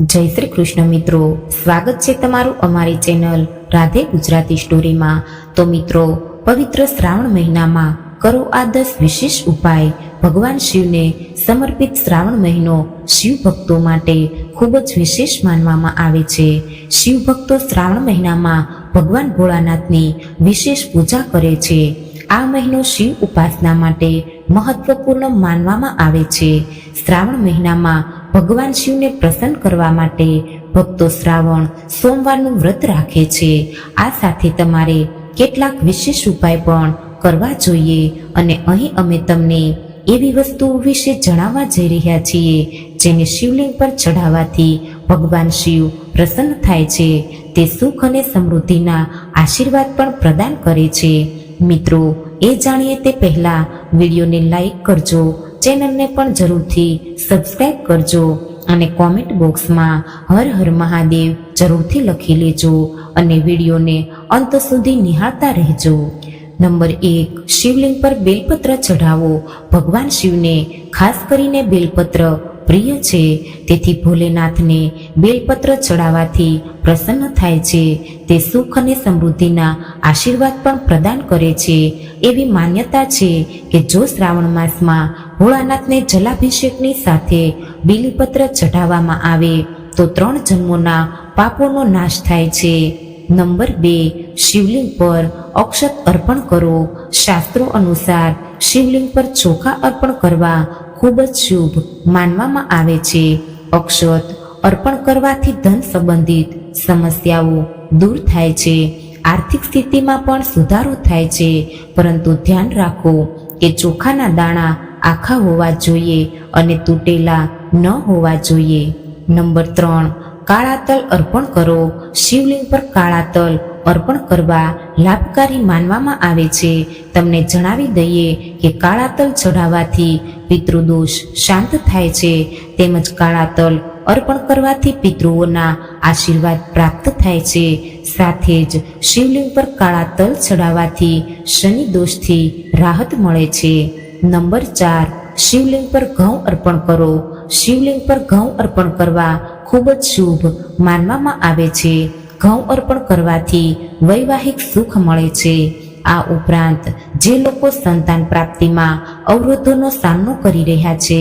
જય શ્રી કૃષ્ણ મિત્રો, સ્વાગત છે તમારું અમારી ચેનલ રાધે ગુજરાતી સ્ટોરીમાં. તો મિત્રો, પવિત્ર શ્રાવણ મહિનામાં કરો આ દસ વિશેષ ઉપાય. ભગવાન શિવને સમર્પિત શ્રાવણ મહિનો શિવ ભક્તો માટે ખૂબ જ વિશેષ માનવામાં આવે છે. શિવ ભક્તો શ્રાવણ મહિનામાં ભગવાન ભોળાનાથની વિશેષ પૂજા કરે છે. આ મહિનો શિવ ઉપાસના માટે મહત્વપૂર્ણ માનવામાં આવે છે. શ્રાવણ મહિનામાં ભગવાન શિવને પ્રસન્ન કરવા માટે ભક્તો શ્રાવણ, સોમવારનું વ્રત રાખે છે. આ સાથે તમારે કેટલાક વિશેષ ઉપાય પણ કરવા જોઈએ અને અહીં અમે તમને એવી વસ્તુઓ વિશે જણાવવા જઈ રહ્યા છીએ, જેને શિવલિંગ પર ચઢાવવાથી ભગવાન શિવ પ્રસન્ન થાય છે. તે સુખ અને સમૃદ્ધિના આશીર્વાદ પણ પ્રદાન કરે છે. મિત્રો, એ જાણીએ તે પહેલા વિડીયોને લાઈક કરજો ચેનલને પણ જરૂરથી સબસ્ક્રાઈબ કરજો અને કોમેન્ટ બોક્સમાં હર હર મહાદેવ જરૂરથી લખી લેજો અને વિડીયોને અંત સુધી નિહાળતા રહેજો. નંબર એક, શિવલિંગ પર બેલપત્ર ચઢાવો. ભગવાન શિવને, ખાસ કરીને બેલપત્ર, પ્રિય છે. તેથી ભોલેનાથને બેલપત્ર ચડાવવાથી પ્રસન્ન થાય છે. તે સુખ અને સમૃદ્ધિના આશીર્વાદ પણ પ્રદાન કરે છે. એવી માન્યતા છે કે જો શ્રાવણ માસમાં ભોળાનાથને જલાભિષેકની સાથે બીલીપત્ર ચઢાવવામાં આવે તો ત્રણ જન્મોના પાપોનો નાશ થાય છે. નંબર બે, શિવલિંગ પર અક્ષત અર્પણ કરો. શાસ્ત્રો અનુસાર શિવલિંગ પર ચોખા અર્પણ કરવા ખૂબ જ શુભ માનવામાં આવે છે. અક્ષત અર્પણ કરવાથી ધન સંબંધિત સમસ્યાઓ દૂર થાય છે. આર્થિક સ્થિતિમાં પણ સુધારો થાય છે. પરંતુ ધ્યાન રાખો કે ચોખાના દાણા આખા હોવા જોઈએ અને તૂટેલા ન હોવા જોઈએ. નંબર ત્રણ, કાળા તલ અર્પણ કરો. શિવલિંગ પર કાળા તલ અર્પણ કરવા લાભકારી માનવામાં આવે છે. તમને જણાવી દઈએ કે કાળા તલ ચઢાવવાથી પિતૃદોષ શાંત થાય છે. તેમજ કાળા તલ અર્પણ કરવાથી પિતૃઓના આશીર્વાદ પ્રાપ્ત થાય છે. સાથે જ શિવલિંગ પર કાળા તલ ચઢાવવાથી શનિ દોષથી રાહત મળે છે. નંબર ચાર, શિવલિંગ પર ઘઉં અર્પણ કરો. શિવલિંગ પર ઘઉં અર્પણ કરવા ખૂબ જ શુભ માનવામાં આવે છે. ઘઉં અર્પણ કરવાથી વૈવાહિક સુખ મળે છે. આ ઉપરાંત જે લોકો સંતાન પ્રાપ્તિમાં અવરોધોનો સામનો કરી રહ્યા છે,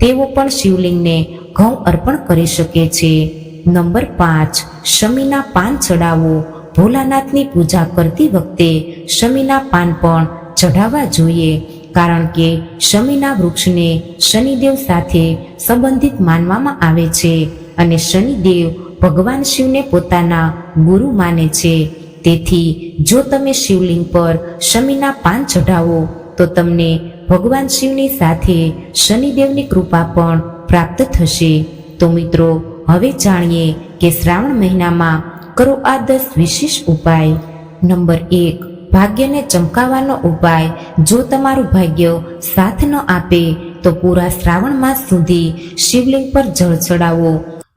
તેઓ પણ શિવલિંગને ઘઉં અર્પણ કરી શકે છે. નંબર પાંચ, શમીના પાન ચડાવો ભોલાનાથની પૂજા કરતી વખતે શમીના પાન પણ ચઢાવવા જોઈએ. કારણ કે શમીના વૃક્ષને શનિદેવ સાથે સંબંધિત માનવામાં આવે છે અને શનિદેવ ભગવાન શિવને પોતાના ગુરુ માને છે. તેથી જો તમે શિવલિંગ પર શમીના પાન ચઢાવો, તો તમને ભગવાન શિવની સાથે શનિદેવની કૃપા પણ પ્રાપ્ત થશે. તો મિત્રો, હવે જાણીએ કે શ્રાવણ મહિનામાં કરો આ દસ વિશેષ ઉપાય. નંબર એક ભાગ્યને ચમકાવવાનો ઉપાય જો તમારું ભાગ્ય સાથ ન આપે, તો પૂરા શ્રાવણ માસ સુધી શિવલિંગ પર જળ ચડાવો.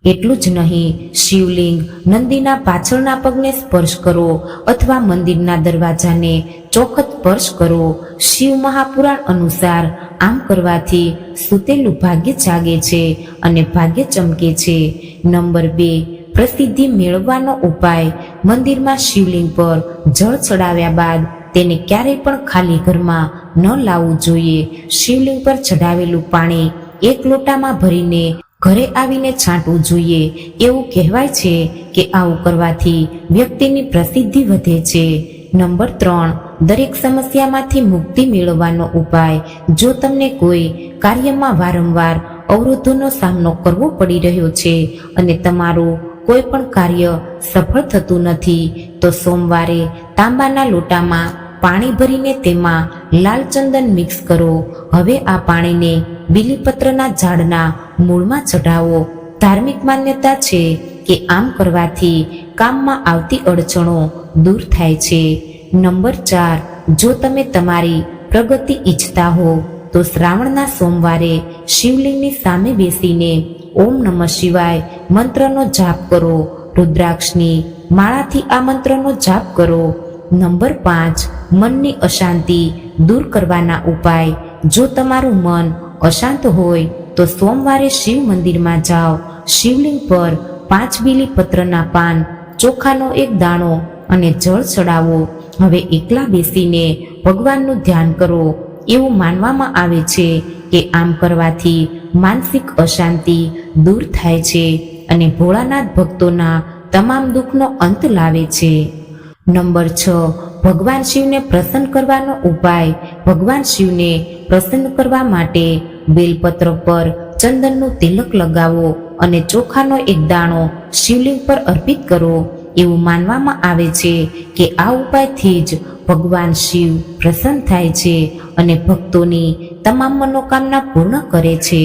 એટલું જ નહીં, શિવલિંગ નંદીના પાછળના પગને સ્પર્શ કરો અથવા મંદિરના દરવાજાને ચોખત સ્પર્શ કરો. શિવ મહાપુરાણ અનુસાર આમ કરવાથી સુતેલું ભાગ્ય જાગે છે અને ભાગ્ય ચમકે છે. નંબર બે પ્રસિદ્ધિ મેળવવાનો ઉપાય મંદિરમાં શિવલિંગ પર જળ ચડાવ્યા બાદ તેને ક્યારેય પણ ખાલી ઘરમાં ન લાવવું જોઈએ. શિવલિંગ પર ચઢાવેલું પાણી એક લોટામાં ભરીને ઘરે આવીને છાંટવું જોઈએ. એવું કહેવાય છે કે આવું કરવાથી વ્યક્તિની પ્રસિદ્ધિ વધે છે. નંબર ત્રણ, દરેક સમસ્યામાંથી મુક્તિ મેળવવાનો ઉપાય. જો તમને કોઈ કાર્યમાં વારંવાર અવરોધોનો સામનો કરવો પડી રહ્યો છે અને તમારું કોઈ પણ કાર્ય સફળ થતું નથી, તો સોમવારે તાંબાના લોટામાં પાણી ભરીને તેમાં લાલ ચંદન મિક્સ કરો. હવે આ પાણીને બીલીપત્રના ઝાડના મૂળમાં ચઢાવો. ધાર્મિક માન્યતા છે કે આમ કરવાથી કામમાં આવતી અડચણો દૂર થાય છે. નંબર ચાર, જો તમે તમારી પ્રગતિ ઈચ્છતા હો, તો શ્રાવણના સોમવારે શિવલિંગની સામે બેસીને ઓમ નમઃ શિવાય મંત્રનો જાપ કરો. રુદ્રાક્ષની માળાથી આ મંત્રનો જાપ કરો. નંબર પાંચ, મનની અશાંતિ દૂર કરવાના ઉપાય. જો તમારું મન અશાંત હોય, તો સોમવારે શિવ મંદિરમાં જાઓ. શિવલિંગ પર પાંચ બીલી પત્રના પાન, ચોખાનો એક દાણો અને જળ ચડાવો. હવે એકલા બેસીને ભગવાનનું ધ્યાન કરો. એવું માનવામાં આવે છે કે આમ કરવાથી માનસિક અશાંતિ દૂર થાય છે અને ભોળાનાથ ભક્તોના તમામ દુઃખનો અંત લાવે છે. નંબર છ, ભગવાન શિવને પ્રસન્ન કરવાનો ઉપાય. ભગવાન શિવને પ્રસન્ન કરવા માટે બેલપત્ર પર ચંદનનું તિલક લગાવો અને ચોખાનો એક દાણો શિવલિંગ પર અર્પિત કરો. એવું માનવામાં આવે છે કે આ ઉપાયથી જ ભગવાન શિવ પ્રસન્ન થાય છે અને ભક્તોની તમામ મનોકામના પૂર્ણ કરે છે.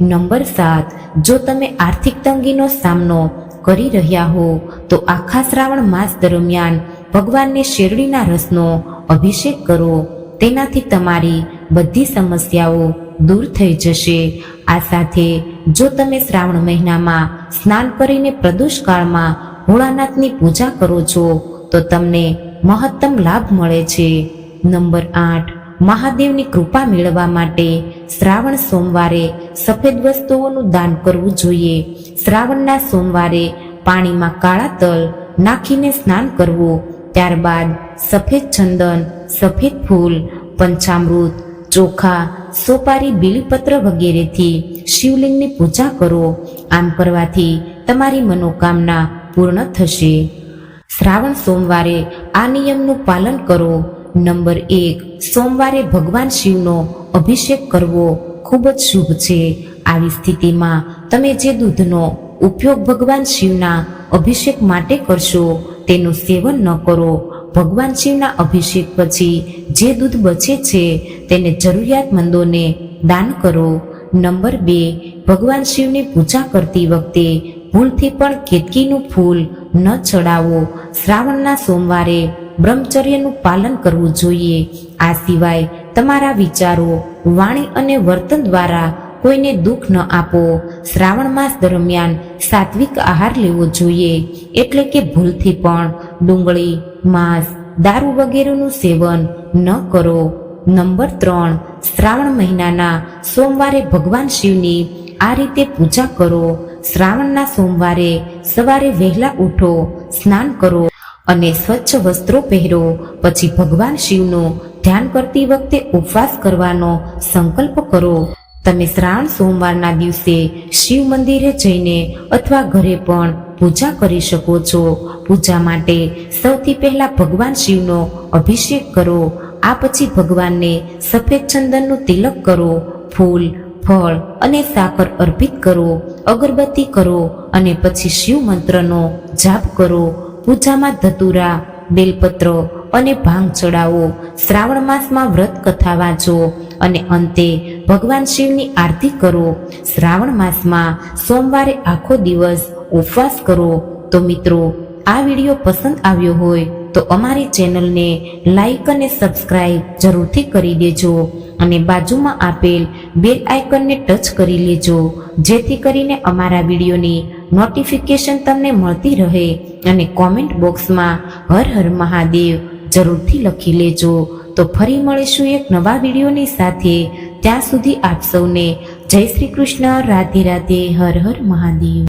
નંબર સાત, જો તમે આર્થિક તંગીનો સામનો કરી રહ્યા હો, તો આખા શ્રાવણ માસ દરમિયાન ભગવાનને શેરડીના રસનો અભિષેક કરો. તેનાથી તમારી બધી સમસ્યાઓ દૂર થઈ જશે. આ સાથે જો તમે શ્રાવણ મહિનામાં સ્નાન કરીને પ્રદોષકાળમાં ભોળાનાથની પૂજા કરો છો, તો તમને મહત્તમ લાભ મળે છે. નંબર આઠ, મહાદેવની કૃપા મેળવવા માટે શ્રાવણ સોમવારે સફેદ વસ્તુઓનું દાન કરવું જોઈએ. શ્રાવણના સોમવારે પાણીમાં કાળા તલ નાખીને સ્નાન કરવું. ત્યારબાદ સફેદ ચંદન, સફેદ ફૂલ, પંચામૃત, ચોખા, સોપારી, બીલીપત્ર વગેરેથી શિવલિંગની પૂજા કરો. આમ કરવાથી તમારી મનોકામના પૂર્ણ થશે. શ્રાવણ સોમવારે આ નિયમનું પાલન કરો. નંબર એક, સોમવારે ભગવાન શિવનો અભિષેક કરવો ખૂબ જ શુભ છે. આવી સ્થિતિમાં તમે જે દૂધનો ઉપયોગ ભગવાન શિવના અભિષેક માટે કરશો, તેનું સેવન ન કરો. ભગવાન શિવના અભિષેક પછી જે દૂધ બચે છે, તેને જરૂરિયાતમંદોને દાન કરો. નંબર બે, ભગવાન શિવની પૂજા કરતી વખતે ભૂલથી પણ કેતકીનું ફૂલ ન ચડાવો. શ્રાવણના સોમવારે બ્રહ્મચર્યનું પાલન કરવું જોઈએ. આ સિવાય તમારા વિચારો વાણી અને વર્તન દ્વારા કોઈને દુઃખ ન આપો. શ્રાવણ માસ દરમિયાન સાત્વિક આહાર લેવો જોઈએ. એટલે કે ભૂલથી પણ ડુંગળી, માંસ, દારૂ વગેરેનું સેવન ન કરો. નંબર ત્રણ, શ્રાવણ મહિનાના સોમવારે ભગવાન શિવની આ રીતે પૂજા કરો. શ્રાવણના સોમવારે સવારે વહેલા ઉઠો, સ્નાન કરો અને સ્વચ્છ વસ્ત્રો પહેરો. પછી ભગવાન શિવનું ધ્યાન કરતી વખતે ઉપવાસ કરવાનો સંકલ્પ કરો. તમે શ્રાવણ સોમવારના દિવસે શિવ મંદિરે જઈને અથવા ઘરે પણ પૂજા કરી શકો છો. પૂજા માટે સૌથી પહેલા ભગવાન શિવનો અભિષેક કરો. આ પછી ભગવાનને સફેદ ચંદનનું તિલક કરો. ફૂલ, ફળ અને સાકર અર્પિત કરો. અગરબત્તી કરો અને પછી શિવ મંત્રનો જાપ કરો. પૂજામાં ધતુરા, બેલપત્ર અને ભાંગ ચડાવો. શ્રાવણ માસમાં વ્રત કથા વાંચો અને અંતે ભગવાન શિવની આરતી કરો. શ્રાવણ માસમાં સોમવારે આખો દિવસ ઉપવાસ કરો. તો મિત્રો, આ વીડિયો પસંદ આવ્યો હોય તો અમારી ચેનલને લાઈક અને સબસ્ક્રાઈબ જરૂરથી કરી દેજો અને બાજુમાં આપેલ બેલ આઇકનને ટચ કરી લેજો, જેથી કરીને અમારા વિડીયોની નોટિફિકેશન તમને મળતી રહે અને કોમેન્ટ બોક્સમાં હર હર મહાદેવ જરૂરથી લખી લેજો. તો ફરી મળીશું એક નવા વિડીયોની સાથે. ત્યાં સુધી આપ સૌને જય શ્રી કૃષ્ણ, રાધે રાધે, હર હર મહાદેવ.